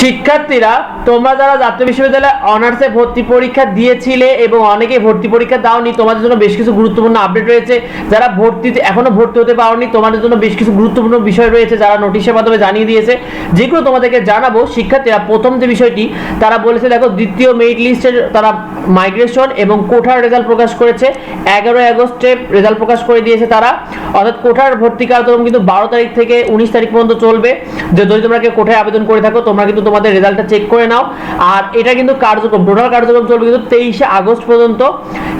শিক্ষার্থীরা, তোমরা যারা জাতীয় বিশ্ববিদ্যালয়ে অনার্সে ভর্তি পরীক্ষা দিয়েছিলে এবং অনেকে ভর্তি পরীক্ষা দাওনি, তোমাদের জন্য বেশ কিছু গুরুত্বপূর্ণ আপডেট রয়েছে। যারা ভর্তিতে, এখনও ভর্তি হতে পারোনি, তোমাদের জন্য বেশ কিছু গুরুত্বপূর্ণ বিষয় রয়েছে যারা নোটিশের মাধ্যমে জানিয়ে দিয়েছে। যেগুলো তোমাদেরকে জানাব, শিক্ষার্থীরা, প্রথম যে বিষয়টি, তারা বলেছে, দেখো, দ্বিতীয় মেরিট লিস্টের তারা মাইগ্রেশন এবং কোঠার রেজাল্ট প্রকাশ করেছে। এগারোই আগস্টে রেজাল্ট প্রকাশ করে দিয়েছে তারা। অর্থাৎ কোঠার ভর্তি কার্যক্রম কিন্তু বারো তারিখ থেকে উনিশ তারিখ পর্যন্ত চলবে। যদি তোমরা কেউ কোঠায় আবেদন করে থাকো, তোমরা কিন্তু তোমাদের রেজাল্টটা চেক করে নাও। আর এটা কিন্তু কার্যক্রম, টোটাল কার্যক্রম চলবে কিন্তু তেইশে আগস্ট পর্যন্ত।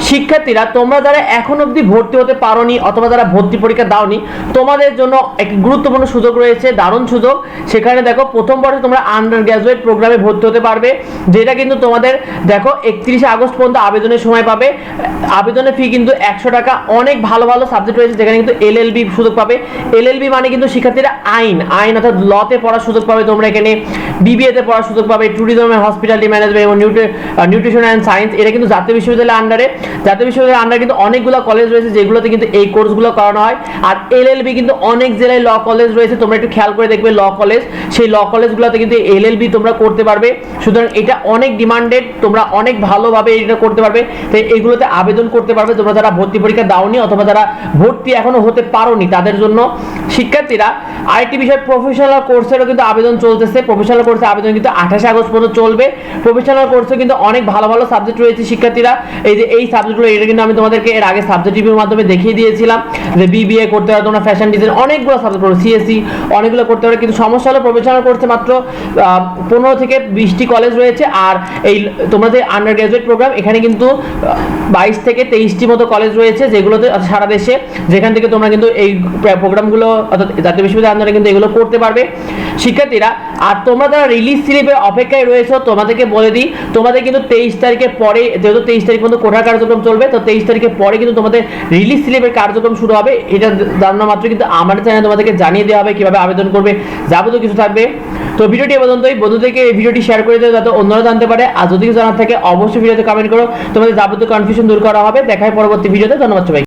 শিক্ষার্থীরা, তোমরা যারা এখন অবধি ভর্তি হতে পারোনি অথবা যারা ভর্তি পরীক্ষা দাওনি, তোমাদের জন্য একটি গুরুত্বপূর্ণ সুযোগ রয়েছে, দারুণ সুযোগ। সেখানে দেখো, প্রথম বর্ষে তোমরা আন্ডার গ্র্যাজুয়েট প্রোগ্রামে ভর্তি হতে পারবে, যেটা কিন্তু তোমাদের দেখো, একত্রিশে আগস্ট পর্যন্ত আবেদনের সময় পাবে। আবেদনের ফি কিন্তু একশো টাকা। অনেক ভালো ভালো সাবজেক্ট রয়েছে, যেখানে কিন্তু এলএলবি সুযোগ পাবে। এলএলবি মানে কিন্তু শিক্ষার্থীরা আইন আইন অর্থাৎ লতে পড়ার সুযোগ পাবে তোমরা এখানে। বিবিএ তে পড়ার সুযোগ পাবে ট্যুরিজম এন্ড হসপিটালিটি ম্যানেজমেন্ট এবং নিউট্রিশন অ্যান্ড সায়েন্স এটা কিন্তু জাতীয় বিশ্ববিদ্যালয়ের আন্ডারে জাতীয় বিশ্ববিদ্যালয়ের আন্ডারে কিন্তু অনেকগুলো কলেজ রয়েছে, যেগুলোতে কিন্তু এই কোর্সগুলো করানো হয়। আর এলএলবি কিন্তু অনেক জেলায় ল কলেজ রয়েছে, তোমরা একটু খেয়াল করে দেখবে ল কলেজ সেই ল কলেজগুলোতে কিন্তু এলএলবি তোমরা করতে পারবে। সুতরাং এটা অনেক ডিমান্ডেড তোমরা অনেক ভালোভাবে এটা করতে পারবে। তাই এগুলোতে আবেদন করতে পারবে, তোমরা যারা ভর্তি পরীক্ষা দাওনি অথবা যারা ভর্তি এখনও হতে পারোনি তাদের জন্য। শিক্ষার্থীরা, আরেকটি বিষয় প্রফেশনাল কোর্সেরও কিন্তু আবেদন চলতেছে। প্রফেশনাল কোর্সে আবেদন কিন্তু আঠাশে আগস্ট পর্যন্ত চলবে। প্রফেশনাল কোর্সে কিন্তু অনেক ভালো ভালো সাবজেক্ট রয়েছে শিক্ষার্থীরা। এই যে এই সাবজেক্টগুলো এটা কিন্তু আমি তোমাদেরকে এর আগে সাবজেক্ট রিভিউর মাধ্যমে দেখিয়ে দিয়েছিলাম। যে বিবিএ করতে পারো তোমরা ফ্যাশন ডিজাইন অনেকগুলো সাবজেক্ট পড়বে সিএসসি অনেকগুলো করতে পারো কিন্তু সমস্যা হলো প্রফেশনাল কোর্সে মাত্র পনেরো থেকে বিশটি কলেজ রয়েছে। আর এই তোমরা যে আন্ডার গ্রাজুয়েট প্রোগ্রাম এখানে কিন্তু বাইশ থেকে তেইশটি মতো কলেজ রয়েছে, যেগুলোতে সারা দেশে। যেখান থেকে তোমরা কিন্তু এই প্রোগ্রামগুলো অর্থাৎ জাতীয় বিশ্ববিদ্যালয় আন্দোলনে কিন্তু এগুলো করতে পারবে। শিক্ষার্থীরা আর তোমরা যারা রিলিজ স্লিপের অপেক্ষায় রয়েছে, তোমাদেরকে বলে দিই, তোমাদের কিন্তু তেইশ তারিখের পরে, যেহেতু তেইশ তারিখ পর্যন্ত কোঠার কার্যক্রম চলবে, তো তেইশ তারিখের পরে কিন্তু তোমাদের রিলিজ স্লিপের কার্যক্রম শুরু হবে। এটা জানানো মাত্র কিন্তু আমার চ্যানেলে তোমাদেরকে জানিয়ে দেওয়া হবে, কীভাবে আবেদন করবে, যাবতীয় কিছু থাকবে। তো ভিডিওটি পর্যন্তই। বন্ধুদেরকে এই ভিডিওটি শেয়ার করে দেবে যাতে অন্যরা জানতে পারে। আর যদি কিছু জানার থাকে, অবশ্যই ভিডিওতে কমেন্ট করো। তোমাদের যাবতীয় কনফিউশন দূর করা হবে। দেখায় পরবর্তী ভিডিওতে। ধন্যবাদ সবাই